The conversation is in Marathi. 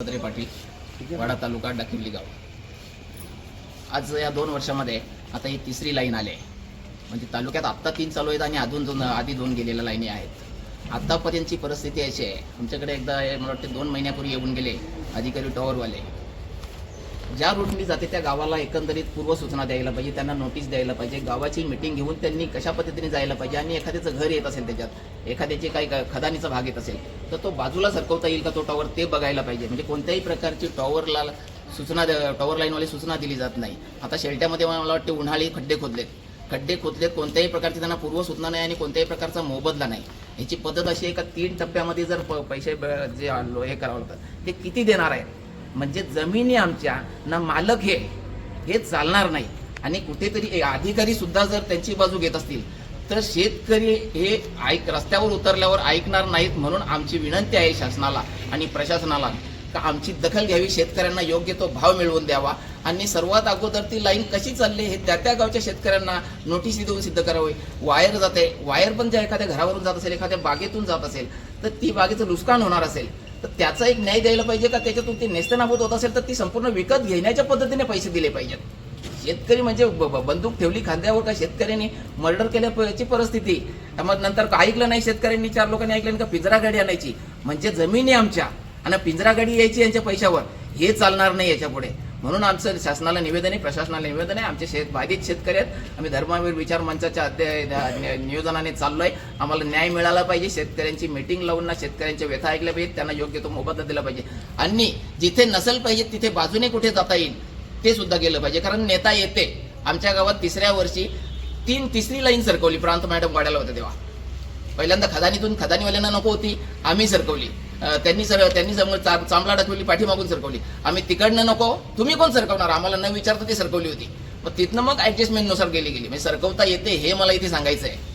दत्तात्रय पाटील वाडा तालुका डाकिवली गाव. आज या दोन वर्षामध्ये आता ही तिसरी लाईन आली आहे. म्हणजे तालुक्यात आत्ता तीन चालू आहेत आणि अजून दोन आधी दोन गेलेल्या लाईनी आहेत. आत्तापर्यंतची परिस्थिती अशी आहे आमच्याकडे एकदा मला वाटते दोन महिन्यापूर्वी येऊन गेले अधिकारी टॉवरवाले ज्या रूटनी जाते त्या गावाला एकंदरीत पूर्वसूचना द्यायला पाहिजे त्यांना नोटीस द्यायला पाहिजे गावाची मिटिंग घेऊन त्यांनी कशा पद्धतीने जायला पाहिजे आणि एखाद्याचं घर येत असेल त्याच्यात एखाद्याची काही ग- खदानीचा भाग येत असेल तर तो बाजूला सरकवता येईल का तो टॉवर ते बघायला पाहिजे. म्हणजे कोणत्याही प्रकारची टॉवरला सूचना टॉवर लाईनवाली सूचना दिली जात नाही. आता शेलट्यामध्ये मला वाटते उन्हाळी खड्डे खोदलेत. खड्डे खोदलेत कोणत्याही प्रकारची त्यांना पूर्वसूचना नाही आणि कोणत्याही प्रकारचा मोबदला नाही. ह्याची पद्धत अशी आहे का तीन टप्प्यामध्ये जर प- पैसे जे हे करावं लागतं ते किती देणार आहे? म्हणजे जमिनी आमच्या ना मालक हे हे चालणार नाही. आणि कुठेतरी अधिकारी सुद्धा जर त्यांची बाजू घेत असतील तर शेतकरी हे ऐक रस्त्यावर उतरल्यावर ऐकणार नाहीत म्हणून आमची विनंती आहे शासनाला आणि प्रशासनाला का आमची दखल घ्यावी शेतकऱ्यांना योग्य तो भाव मिळवून द्यावा. आणि सर्वात अगोदर ती लाईन कशी चालली हे त्या त्या गावच्या शेतकऱ्यांना नोटीस देऊन सिद्ध करावे. वायर जाते वायर पण ज्या एखाद्या घरावरून जात असेल एखाद्या बागेतून जात असेल तर ती बागेचं नुकसान होणार असेल. तर त्याचा एक न्याय द्यायला पाहिजे का? त्याच्यातून ते नेस्तनाभूत होत असेल तर ती संपूर्ण विकत घेण्याच्या पद्धतीने पैसे दिले पाहिजेत. शेतकरी म्हणजे ब- बंदूक ठेवली खांद्यावर का शेतकऱ्यांनी मर्डर केल्याची परिस्थिती? मग नंतर का ऐकलं नाही शेतकऱ्यांनी? चार लोकांनी ऐकलं नाही का पिंजरा गाडी आणायची? म्हणजे जमिनी आमच्या. आणि पिंजरा गाडी यायची यांच्या पैशावर. हे चालणार नाही याच्यापुढे म्हणून आमचं शासनाला निवेदन आहे प्रशासनाला निवेदन आहे. आमचे शेत बाधित शेतकरी आहेत. आम्ही धर्मवीर विचार मंचाच्या अध्य- नियोजनाने चाललो आहे आम्हाला न्याय मिळाला पाहिजे. शेतकऱ्यांची मिटिंग लावून ना शेतकऱ्यांच्या व्यथा ऐकल्या पाहिजेत. त्यांना योग्य तो मोबदला दिला पाहिजे. आणि जिथे नसेल पाहिजे तिथे बाजूने कुठे जाता येईल ते सुद्धा गेलं पाहिजे. कारण नेता येते. आमच्या गावात तिसऱ्या वर्षी तीन तिसरी लाईन सरकवली. प्रांत मॅडम वाढायला होत्या तेव्हा. पहिल्यांदा खदानीतून खदानीवाल्यांना नको होती. आम्ही सरकवली. त्यांनी सर त्यांनी समोर चांबला दाखवली पाठीमागून सरकवली. आम्ही तिकडनं नको तुम्ही कोण सरकवणार? आम्हाला न विचारता ती सरकवली होती. मग तिथनं मग ऍडजस्टमेंटनुसार गेली गेली. म्हणजे सरकवता येते हे मला इथे सांगायचं आहे